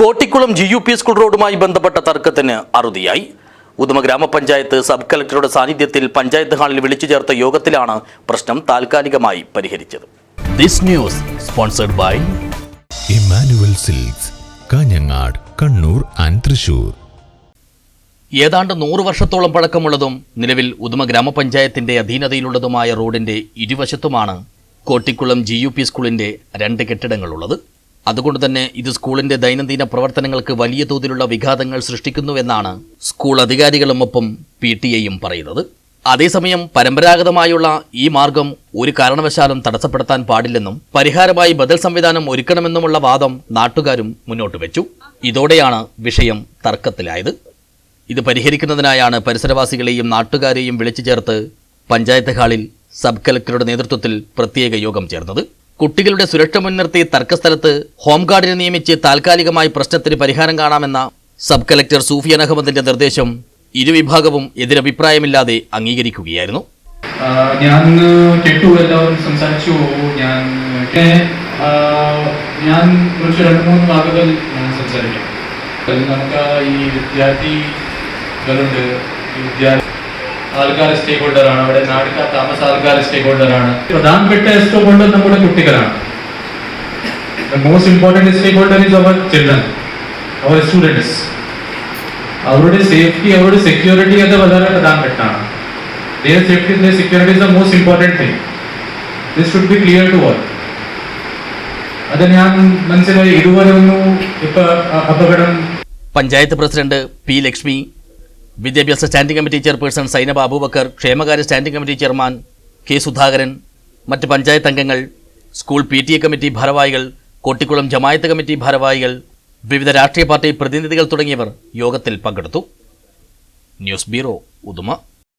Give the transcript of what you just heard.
Kottikulam G U P school റോഡുമായി ബന്ധപ്പെട്ട തർക്കത്തിന് അറുതിയായി. ഉദമ ഗ്രാമപഞ്ചായത്ത് sub കളക്ടറുടെ സാന്നിധ്യത്തിൽ പഞ്ചായത്ത് ഹാളിൽ വിളിച്ചു ചേർത്ത യോഗത്തിലാണ് പ്രശ്നം താൽക്കാലികമായി പരിഹരിച്ചത്. This news sponsored by Emmanuel Silks Kanhangad Kannur and Thrissur. ഏതാണ്ട് നൂറ് വർഷത്തോളം പഴക്കമുള്ളതും നിലവിൽ ഉദമ ഗ്രാമപഞ്ചായത്തിന്റെ അധീനതയിലുള്ളതുമായ റോഡിന്റെ ഇരുവശത്തുമാണ് കോട്ടിക്കുളം ജി യു പി സ്കൂളിന്റെ രണ്ട് കെട്ടിടങ്ങളുള്ളത്. അതുകൊണ്ട് തന്നെ ഇത് സ്കൂളിന്റെ ദൈനംദിന പ്രവർത്തനങ്ങൾക്ക് വലിയ തോതിലുള്ള വിഘാതങ്ങൾ സൃഷ്ടിക്കുന്നുവെന്നാണ് സ്കൂൾ അധികാരികളും ഒപ്പം പി ടി എയും പറയുന്നത്. അതേസമയം പരമ്പരാഗതമായുള്ള ഈ മാർഗം ഒരു കാരണവശാലും തടസ്സപ്പെടുത്താൻ പാടില്ലെന്നും പരിഹാരമായി ബദൽ സംവിധാനം ഒരുക്കണമെന്നുമുള്ള വാദം നാട്ടുകാരും മുന്നോട്ട് വെച്ചു. ഇതോടെയാണ് വിഷയം തർക്കത്തിലായത്. ഇത് പരിഹരിക്കുന്നതിനായാണ് പരിസരവാസികളെയും നാട്ടുകാരെയും വിളിച്ചു ചേർത്ത് പഞ്ചായത്ത് ഹാളിൽ സബ് കലക്ടറുടെ നേതൃത്വത്തിൽ പ്രത്യേക യോഗം ചേർന്നത്. കുട്ടികളുടെ സുരക്ഷ മുൻനിർത്തി തർക്കസ്ഥലത്ത് ഹോംഗാർഡിനെ നിയമിച്ച് താൽക്കാലികമായി പ്രശ്നത്തിന് പരിഹാരം കാണാമെന്ന സബ് കലക്ടർ സൂഫിയൻ അഹമ്മദിന്റെ നിർദ്ദേശം ഇരുവിഭാഗവും എതിരഭിപ്രായമില്ലാതെ അംഗീകരിക്കുകയായിരുന്നു. ഞാൻ കേട്ടു എല്ലാവരും സംസാരിച്ചു. ഞാൻ ഞാൻ കുറച്ച് രണ്ട് മൂന്ന് വാക്കുകൾ ഞാൻ സംസാരിക്കാം. നമുക്ക് ഈ വിദ്യാർത്ഥികളുണ്ട്. വിദ്യാർത്ഥി ആൾക്കാർ സ്റ്റേക്ക് ഹോൾഡറാണ് അവിടെ നാടിക്കാർ താമസ ആൾക്കാർ സ്റ്റേക്ക് ഹോൾഡറാണ് പ്രധാനപ്പെട്ട സ്റ്റേക്ക് ഹോൾഡർ നമ്മുടെ കുട്ടികളാണ്. Most important stakeholder is our children our students അവരുടെ സേഫ്റ്റി അവരുടെ സെക്യൂരിറ്റി അത് വളരെ പ്രധാനപ്പെട്ടാണ് safety their security is the most important thing. This should be clear to all. അത് ഞാൻ മനസ്സിലായി. ഇതുവരെ ഒന്നും ഇപ്പൊ അപകടം പഞ്ചായത്ത് പ്രസിഡന്റ് പി ലക്ഷ്മി വിദ്യാഭ്യാസ standing committee chairperson Sainaba Aboobacker ക്ഷേമകാര്യ standing committee chairman K Sudhakaran മറ്റ് പഞ്ചായത്ത് അംഗങ്ങൾ school P T A committee ഭാരവാഹികൾ കോട്ടിക്കുളം ജമായത്ത് കമ്മിറ്റി ഭാരവാഹികൾ വിവിധ രാഷ്ട്രീയ പാർട്ടി പ്രതിനിധികൾ തുടങ്ങിയവർ യോഗത്തിൽ പങ്കെടുത്തു. News bureau Uduma.